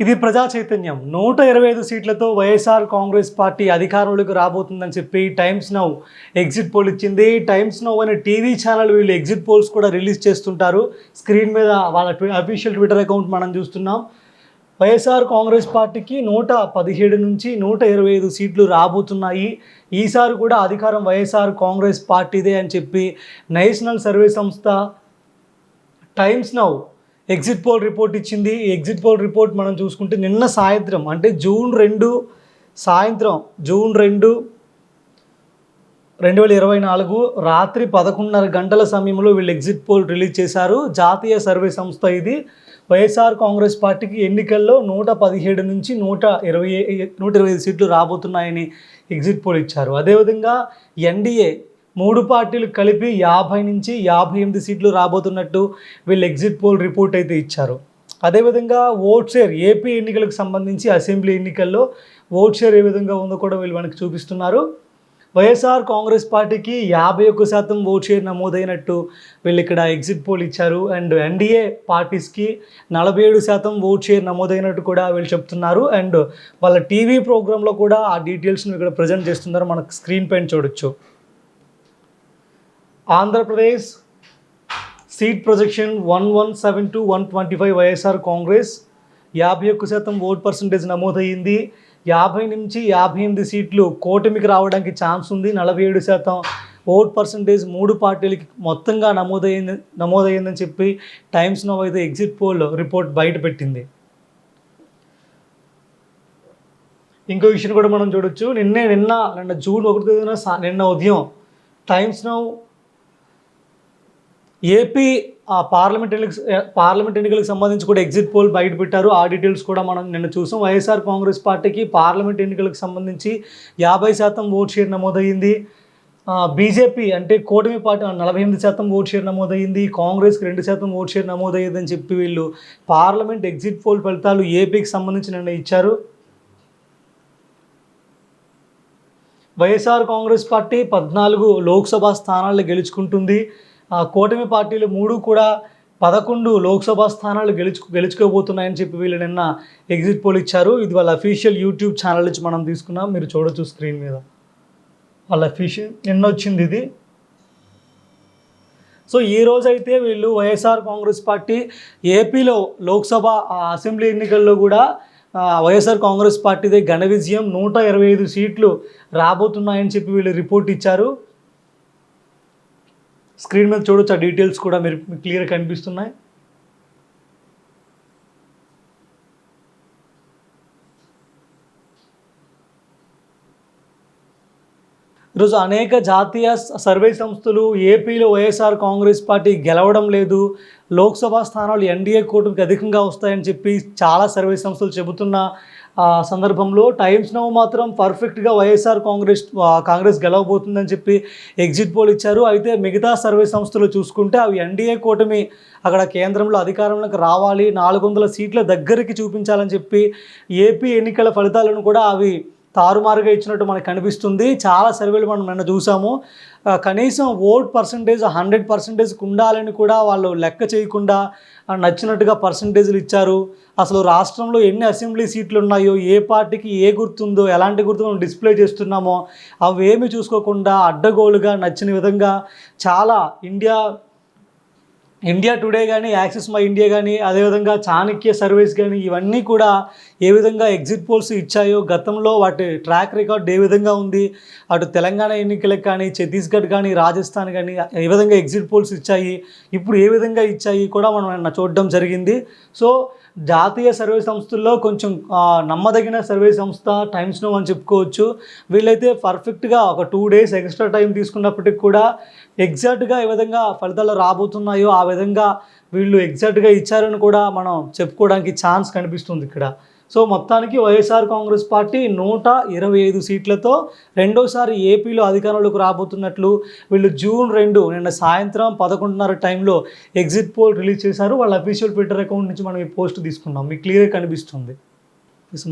ఇది ప్రజా చైతన్యం. నూట ఇరవై ఐదు సీట్లతో వైఎస్ఆర్ కాంగ్రెస్ పార్టీ అధికారంలోకి రాబోతుందని చెప్పి టైమ్స్ నౌ ఎగ్జిట్ పోల్ ఇచ్చింది. టైమ్స్ నౌ అనే టీవీ ఛానల్ వీళ్ళు ఎగ్జిట్ పోల్స్ కూడా రిలీజ్ చేస్తుంటారు. స్క్రీన్ మీద వాళ్ళ అఫీషియల్ ట్విట్టర్ అకౌంట్ మనం చూస్తున్నాం. వైఎస్ఆర్ కాంగ్రెస్ పార్టీకి నూట పదిహేడు నుంచి నూట ఇరవై ఐదు సీట్లు రాబోతున్నాయి. ఈసారి కూడా అధికారం వైఎస్ఆర్ కాంగ్రెస్ పార్టీదే అని చెప్పి నేషనల్ సర్వే సంస్థ Times Now exit poll report ఇచ్చింది. ఈ ఎగ్జిట్ పోల్ రిపోర్ట్ మనం చూసుకుంటే నిన్న సాయంత్రం అంటే జూన్ రెండు సాయంత్రం జూన్ రెండు రెండు వేల ఇరవై నాలుగు రాత్రి పదకొండున్నర గంటల సమయంలో వీళ్ళు ఎగ్జిట్ పోల్ రిలీజ్ చేశారు. జాతీయ సర్వే సంస్థ ఇది. వైఎస్ఆర్ కాంగ్రెస్ పార్టీకి ఎన్నికల్లో నూట పదిహేడు నుంచి నూట ఇరవై నూట ఇరవై ఐదు సీట్లు రాబోతున్నాయని ఎగ్జిట్ పోల్ ఇచ్చారు. అదేవిధంగా ఎన్డీఏ మూడు పార్టీలు కలిపి యాభై నుంచి యాభై ఎనిమిది సీట్లు రాబోతున్నట్టు వీళ్ళు ఎగ్జిట్ పోల్ రిపోర్ట్ అయితే ఇచ్చారు. అదేవిధంగా ఓట్ షేర్ ఏపీ ఎన్నికలకు సంబంధించి అసెంబ్లీ ఎన్నికల్లో ఓట్ షేర్ ఏ విధంగా ఉందో కూడా వీళ్ళు మనకి చూపిస్తున్నారు. వైఎస్ఆర్ కాంగ్రెస్ పార్టీకి యాభై ఒక్క శాతం ఓట్ షేర్ నమోదైనట్టు వీళ్ళు ఇక్కడ ఎగ్జిట్ పోల్ ఇచ్చారు. అండ్ ఎన్డీఏ పార్టీస్కి నలభై ఏడు శాతం ఓట్ షేర్ నమోదైనట్టు కూడా వీళ్ళు చెప్తున్నారు. అండ్ వాళ్ళ టీవీ ప్రోగ్రాంలో కూడా ఆ డీటెయిల్స్ని ఇక్కడ ప్రజెంట్ చేస్తున్నారు. మనకు స్క్రీన్ పైన చూడొచ్చు. Andhra Pradesh seat projection one one seven to one twenty five YSR Congress. యాభై ఒక్క శాతం ఓట్ పర్సంటేజ్ నమోదయ్యింది. యాభై నుంచి యాభై ఎనిమిది సీట్లు కూటమికి రావడానికి ఛాన్స్ ఉంది. నలభై ఏడు శాతం ఓట్ పర్సంటేజ్ మూడు పార్టీలకి మొత్తంగా నమోదైంది నమోదయ్యిందని చెప్పి టైమ్స్ నవ్ అయితే ఎగ్జిట్ పోల్ రిపోర్ట్ బయట పెట్టింది. ఇంకో విషయం కూడా మనం చూడొచ్చు. నిన్నే నిన్న నిన్న జూన్ ఒకటి తేదీన సా- నిన్న ఉదయం టైమ్స్ నవ్ ఏపీ ఆ పార్లమెంట్ ఎన్నికలకు పార్లమెంట్ ఎన్నికలకు సంబంధించి కూడా ఎగ్జిట్ పోల్ బయట పెట్టారు. ఆ డీటెయిల్స్ కూడా మనం నిన్న చూసాం. వైఎస్ఆర్ కాంగ్రెస్ పార్టీకి పార్లమెంట్ ఎన్నికలకు సంబంధించి యాభై శాతం ఓట్ షేర్ నమోదయ్యింది. బీజేపీ అంటే కూటమి పార్టీ నలభై ఎనిమిది శాతం ఓట్ షేర్ నమోదయ్యింది. కాంగ్రెస్కి రెండు శాతం ఓట్ షేర్ నమోదయ్యిందని చెప్పి వీళ్ళు పార్లమెంట్ ఎగ్జిట్ పోల్ ఫలితాలు ఏపీకి సంబంధించి నిన్న ఇచ్చారు. వైఎస్ఆర్ కాంగ్రెస్ పార్టీ పద్నాలుగు లోక్సభ స్థానాలు గెలుచుకుంటుంది. కూటమి పార్టీలు మూడు కూడా పదకొండు లోక్సభ స్థానాలు గెలుచు గెలుచుకోబోతున్నాయని చెప్పి వీళ్ళు నిన్న ఎగ్జిట్ పోల్ ఇచ్చారు. ఇది వాళ్ళ అఫీషియల్ యూట్యూబ్ ఛానల్ నుంచి మనం తీసుకున్నాం. మీరు చూడొచ్చు స్క్రీన్ మీద. వాళ్ళ అఫీషియల్ నిన్న వచ్చింది ఇది. సో ఈ రోజైతే వీళ్ళు వైఎస్ఆర్ కాంగ్రెస్ పార్టీ ఏపీలో లోక్సభ అసెంబ్లీ ఎన్నికల్లో కూడా వైఎస్ఆర్ కాంగ్రెస్ పార్టీదే ఘన విజయం. నూట ఇరవై ఐదు సీట్లు రాబోతున్నాయని చెప్పి వీళ్ళు రిపోర్ట్ ఇచ్చారు. స్క్రీన్ మీద చూడొచ్చు ఆ డీటెయిల్స్ కూడా మీరు క్లియర్ కనిపిస్తున్నాయి. ఈరోజు అనేక జాతీయ సర్వే సంస్థలు ఏపీలో వైఎస్ఆర్ కాంగ్రెస్ పార్టీ గెలవడం లేదు లోక్సభ స్థానాలు ఎన్డీఏ కూటమికి అధికంగా వస్తాయని చెప్పి చాలా సర్వే సంస్థలు చెబుతున్న సందర్భంలో టైమ్స్ నౌ మాత్రం పర్ఫెక్ట్గా వైఎస్ఆర్ కాంగ్రెస్ కాంగ్రెస్ గెలవబోతుందని చెప్పి ఎగ్జిట్ పోల్ ఇచ్చారు. అయితే మిగతా సర్వే సంస్థలు చూసుకుంటే అవి ఎన్డీఏ కూటమి అక్కడ కేంద్రంలో అధికారంలోకి రావాలి నాలుగు వందల సీట్ల దగ్గరికి చూపించాలని చెప్పి ఏపీ ఎన్నికల ఫలితాలను కూడా అవి తారుమారుగా ఇచ్చినట్టు మనకు కనిపిస్తుంది. చాలా సర్వేలు మనం నిన్న చూసాము. కనీసం ఓట్ పర్సంటేజ్ హండ్రెడ్ పర్సంటేజ్కి ఉండాలని కూడా వాళ్ళు లెక్క చేయకుండా నచ్చినట్టుగా పర్సంటేజ్లు ఇచ్చారు. అసలు రాష్ట్రంలో ఎన్ని అసెంబ్లీ సీట్లు ఉన్నాయో ఏ పార్టీకి ఏ గుర్తుందో ఎలాంటి గుర్తు మనం డిస్ప్లే చేస్తున్నామో అవేమి చూసుకోకుండా అడ్డగోలుగా నచ్చిన విధంగా చాలా ఇండియా ఇండియా టుడే కానీ యాక్సిస్ మై ఇండియా కానీ అదేవిధంగా చాణక్య సర్వీస్ కానీ ఇవన్నీ కూడా ఏ విధంగా ఎగ్జిట్ పోల్స్ ఇచ్చాయో గతంలో వాటి ట్రాక్ రికార్డ్ ఏ విధంగా ఉంది అటు తెలంగాణ ఎన్నికలకు కానీ ఛత్తీస్గఢ్ కానీ రాజస్థాన్ కానీ ఏ విధంగా ఎగ్జిట్ పోల్స్ ఇచ్చాయి ఇప్పుడు ఏ విధంగా ఇచ్చాయి కూడా మనం చూడడం జరిగింది. సో జాతీయ సర్వే సంస్థల్లో కొంచెం నమ్మదగిన సర్వే సంస్థ టైమ్స్ నో అని చెప్పుకోవచ్చు. వీళ్ళైతే పర్ఫెక్ట్గా ఒక టూ డేస్ ఎక్స్ట్రా టైం తీసుకున్నప్పటికి కూడా ఎగ్జాక్ట్గా ఏ విధంగా ఫలితాలు రాబోతున్నాయో ఆ విధంగా వీళ్ళు ఎగ్జాక్ట్గా ఇచ్చారని కూడా మనం చెప్పుకోవడానికి ఛాన్స్ కనిపిస్తుంది ఇక్కడ. సో మొత్తానికి వైఎస్ఆర్ కాంగ్రెస్ పార్టీ నూట ఇరవై ఐదు సీట్లతో రెండోసారి ఏపీలో అధికారంలోకి రాబోతున్నట్లు వీళ్ళు జూన్ రెండు నిన్న సాయంత్రం పదకొండున్నర టైంలో ఎగ్జిట్ పోల్ రిలీజ్ చేశారు. వాళ్ళ అఫీషియల్ ట్విట్టర్ అకౌంట్ నుంచి మనం ఈ పోస్ట్ తీసుకున్నాం. మీకు క్లియర్గా కనిపిస్తుంది.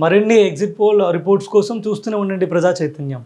మరిన్ని ఎగ్జిట్ పోల్ రిపోర్ట్స్ కోసం చూస్తూనే ఉండండి ప్రజా చైతన్యం.